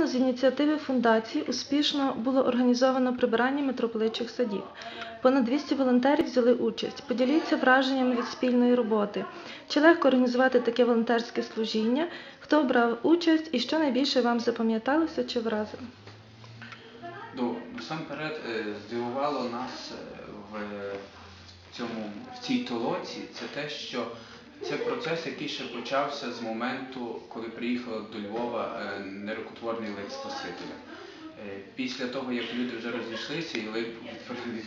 Нещодавно з ініціативи фундації успішно було організовано прибирання митрополичих садів. Понад 200 волонтерів взяли участь. Поділіться враженнями від спільної роботи. Чи легко організувати таке волонтерське служіння? Хто брав участь і що найбільше вам запам'яталося чи вразило? Ну, насамперед е, здивувало нас е, в цьому в цій толоці це те, що це процес, який ще почався з моменту, коли приїхав до Львова нерокотворний нерукотворний лик Спасителя. Е, Після того, як люди вже розійшлися і Лип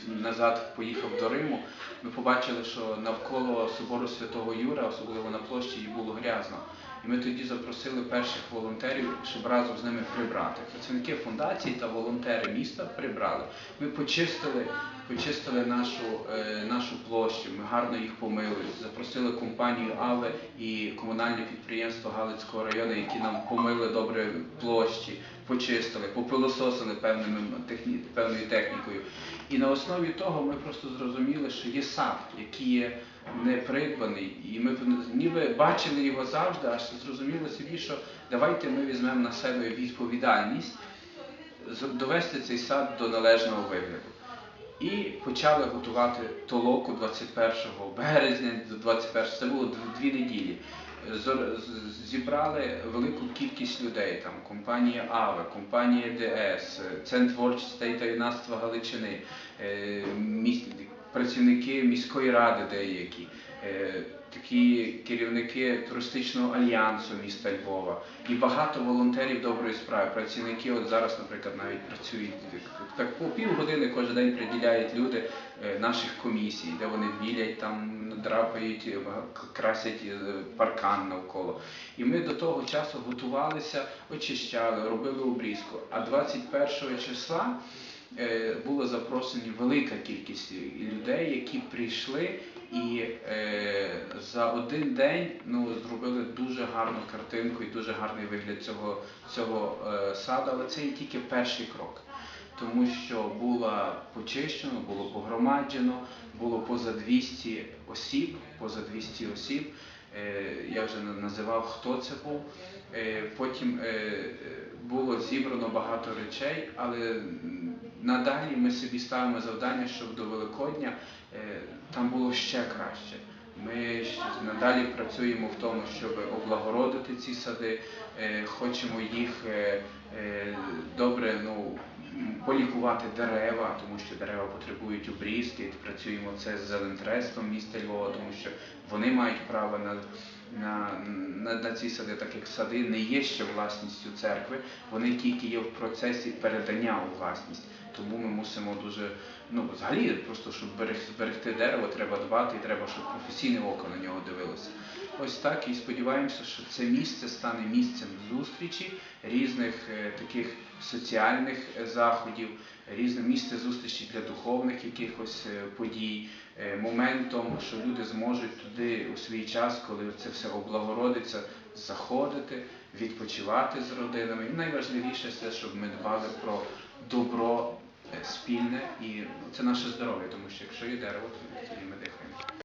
назад поїхав до Риму, ми побачили, що навколо собору Святого Юра, особливо на площі, було грязно. І ми тоді запросили перших волонтерів, щоб разом з ними прибрати. Працівники фундації та волонтери міста прибрали. Ми почистили, почистили нашу, е, нашу площу, ми гарно їх помили, запросили компанію Але і комунальне підприємство Галицького району, які нам помили добре площі, почистили, попилососили певними техні, певною технікою. І на основі того ми просто зрозуміли, що є сад, який є не придбаний, і ми ніби бачили його завжди, аж зрозуміли собі, що давайте ми візьмемо на себе відповідальність довести цей сад до належного вигляду. І почали готувати толоку 21 березня до 21 це було дві неділі. Зібрали велику кількість людей, там компанія АВЕ, компанія ДС, Центр творчості та юнацтва Галичини, е, міс- працівники міської ради деякі, е, такі керівники туристичного альянсу міста Львова і багато волонтерів доброї справи. Працівники, от зараз, наприклад, навіть працюють так по півгодини кожен день приділяють люди е, наших комісій, де вони білять, там драпають, е, красять е, паркан навколо. І ми до того часу готувалися, очищали, робили обрізку. А 21 числа е, було запрошені велика кількість людей, які прийшли і за один день ну, зробили дуже гарну картинку і дуже гарний вигляд цього, цього саду, але це є тільки перший крок. Тому що було почищено, було погромаджено, було поза 200 осіб, поза 200 осіб. Е, Я вже на- називав, хто це був. Е, Потім е, було зібрано багато речей, але надалі ми собі ставимо завдання, щоб до Великодня там було ще краще. Ми надалі працюємо в тому, щоб облагородити ці сади, хочемо їх добре ну, полікувати дерева, тому що дерева потребують обрізки. Працюємо це з зелентрестом міста Львова, тому що вони мають право на, на, на, на ці сади, так як сади не є ще власністю церкви, вони тільки є в процесі передання у власність. Тому ми мусимо дуже, ну взагалі, просто щоб берег- зберегти дерево, треба дбати, і треба, щоб професійне око на нього дивилося. Ось так і сподіваємося, що це місце стане місцем зустрічі різних е, таких соціальних е, заходів, різне місце зустрічі для духовних якихось е, подій, моментом, що люди зможуть туди у свій час, коли це все облагородиться, заходити, відпочивати з родинами. І найважливіше це, щоб ми дбали про добро спільне і це наше здоров'я, тому що якщо є дерево, то ми дихаємо.